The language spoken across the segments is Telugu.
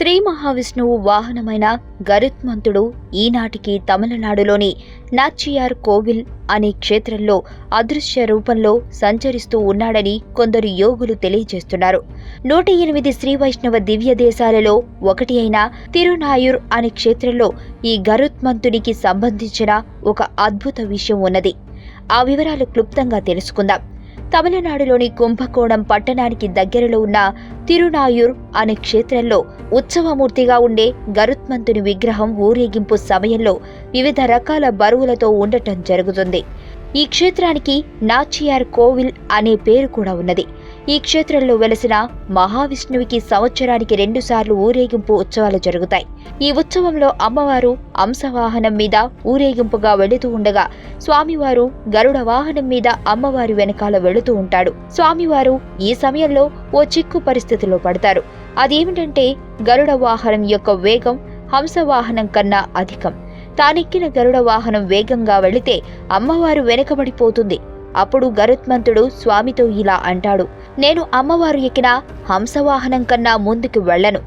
శ్రీ మహావిష్ణువు వాహనమైన గరుత్మంతుడు ఈనాటికి తమిళనాడులోని నాచియార్ కోవిల్ అనే క్షేత్రంలో అదృశ్య రూపంలో సంచరిస్తూ ఉన్నాడని కొందరు యోగులు తెలియజేస్తున్నారు. నూట ఎనిమిది శ్రీ వైష్ణవ దివ్య దేశాలలో ఒకటి అయిన తిరునాయుర్ అనే క్షేత్రంలో ఈ గరుత్మంతునికి సంబంధించిన ఒక అద్భుత విషయం ఉన్నది. ఆ వివరాలు క్లుప్తంగా తెలుసుకుందాం. తమిళనాడులోని కుంభకోణం పట్టణానికి దగ్గరలో ఉన్న తిరునాయూర్ అనే క్షేత్రంలో ఉత్సవమూర్తిగా ఉండే గరుత్మంతుని విగ్రహం ఊరేగింపు సమయంలో వివిధ రకాల బరువులతో ఉండటం జరుగుతుంది. ఈ క్షేత్రానికి నాచియార్ కోవిల్ అనే పేరు కూడా ఉన్నది. ఈ క్షేత్రంలో వెలసిన మహావిష్ణువుకి సంవత్సరానికి రెండుసార్లు ఊరేగింపు ఉత్సవాలు జరుగుతాయి. ఈ ఉత్సవంలో అమ్మవారు అంశవాహనం మీద ఊరేగింపుగా వెళుతూ ఉండగా స్వామివారు గరుడ వాహనం మీద అమ్మవారి వెనకాల వెళుతూ ఉంటాడు. స్వామివారు ఈ సమయంలో ఓ చిక్కు పరిస్థితిలో పడతారు. అదేమిటంటే గరుడ వాహనం యొక్క వేగం హంసవాహనం కన్నా అధికం. తానెక్కిన గరుడ వాహనం వేగంగా వెళితే అమ్మవారు వెనకబడిపోతుంది. అప్పుడు గరుత్మంతుడు స్వామితో ఇలా అంటాడు నేను అమ్మవారు ఎక్కిన హంసవాహనం కన్నా ముందుకు వెళ్ళను.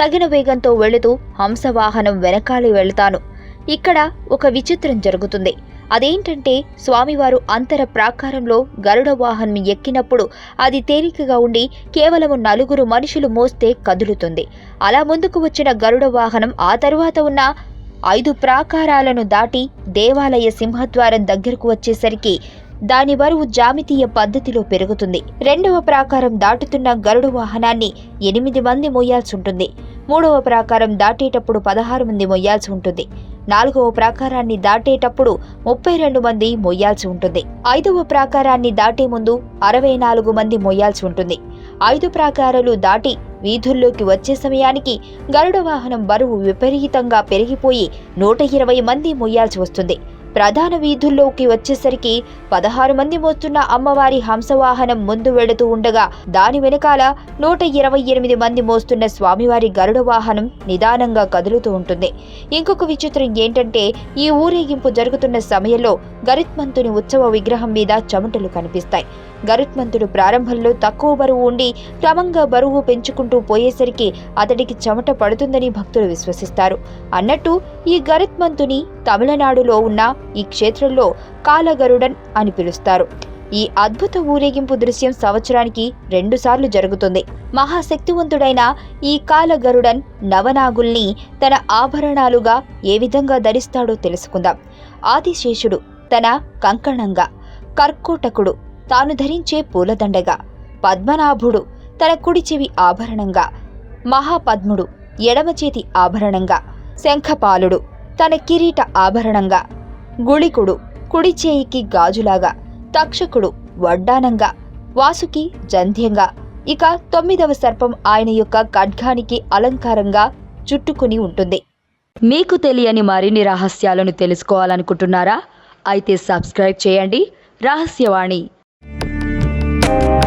తగిన వేగంతో వెళుతూ హంసవాహనం వెనకాలి వెళతాను. ఇక్కడ ఒక విచిత్రం జరుగుతుంది. అదేంటంటే స్వామివారు అంతర ప్రాకారంలో గరుడ వాహనం ఎక్కినప్పుడు అది తేలికగా ఉండి కేవలం నలుగురు మనుషులు మోస్తే కదులుతుంది. అలా ముందుకు వచ్చిన గరుడ వాహనం ఆ తరువాత ఉన్న ఐదు ప్రాకారాలను దాటి దేవాలయ సింహద్వారం దగ్గరకు వచ్చేసరికి దాని బరువు జామితీయ పద్ధతిలో పెరుగుతుంది. రెండవ ప్రాకారం దాటుతున్న గరుడు వాహనాన్ని ఎనిమిది మంది మొయ్యాల్సి ఉంటుంది. మూడవ ప్రాకారం దాటేటప్పుడు పదహారు మంది మొయ్యాల్సి ఉంటుంది. నాలుగవ ప్రాకారాన్ని దాటేటప్పుడు ముప్పై రెండు మంది మొయ్యాల్సి ఉంటుంది. ఐదవ ప్రాకారాన్ని దాటే ముందు అరవై నాలుగు మంది మొయ్యాల్సి ఉంటుంది. ఐదు ప్రాకారాలు దాటి వీధుల్లోకి వచ్చే సమయానికి గరుడ వాహనం బరువు విపరీతంగా పెరిగిపోయి నూట ఇరవై మంది మొయ్యాల్సి వస్తుంది. ప్రధాన వీధుల్లోకి వచ్చేసరికి పదహారు మంది మోస్తున్న అమ్మవారి హంసవాహనం ముందు వెళుతూ ఉండగా దాని వెనకాల నూట ఇరవై ఎనిమిది మంది మోస్తున్న స్వామివారి గరుడ వాహనం నిదానంగా కదులుతూ ఉంటుంది. ఇంకొక విచిత్రం ఏంటంటే ఈ ఊరేగింపు జరుగుతున్న సమయంలో గరిత్మంతుని ఉత్సవ విగ్రహం మీద చెమటలు కనిపిస్తాయి. గరుత్మంతుడు ప్రారంభంలో తక్కువ బరువు ఉండి క్రమంగా బరువు పెంచుకుంటూ పోయేసరికి అతడికి చెమట పడుతుందని భక్తులు విశ్వసిస్తారు. అన్నట్టు ఈ గరుత్మంతుని తమిళనాడులో ఉన్న ఈ క్షేత్రంలో కాలగరుడన్ అని పిలుస్తారు. ఈ అద్భుత ఊరేగింపు దృశ్యం సంవత్సరానికి రెండుసార్లు జరుగుతుంది. మహాశక్తివంతుడైన ఈ కాలగరుడన్ నవనాగుల్ని తన ఆభరణాలుగా ఏ విధంగా ధరిస్తాడో తెలుసుకుందాం. ఆదిశేషుడు తన కంకణంగా కర్కోటకుడు తాను ధరించే పూలదండగా. పద్మనాభుడు తన కుడి చెవి ఆభరణంగా. మహాపద్ముడు ఎడమ చేతి ఆభరణంగా. శంఖపాలుడు తన కిరీట ఆభరణంగా. గుళికుడు కుడి చేయికి గాజులాగా. తక్షకుడు వడ్డానంగా. వాసుకి జంధ్యంగా. ఇక తొమ్మిదవ సర్పం ఆయన యొక్క ఖడ్గానికి అలంకారంగా చుట్టుకుని ఉంటుంది. మీకు తెలియని మరిన్ని రహస్యాలను తెలుసుకోవాలనుకుంటున్నారా? అయితే సబ్స్క్రైబ్ చేయండి. రహస్యవాణి Bye.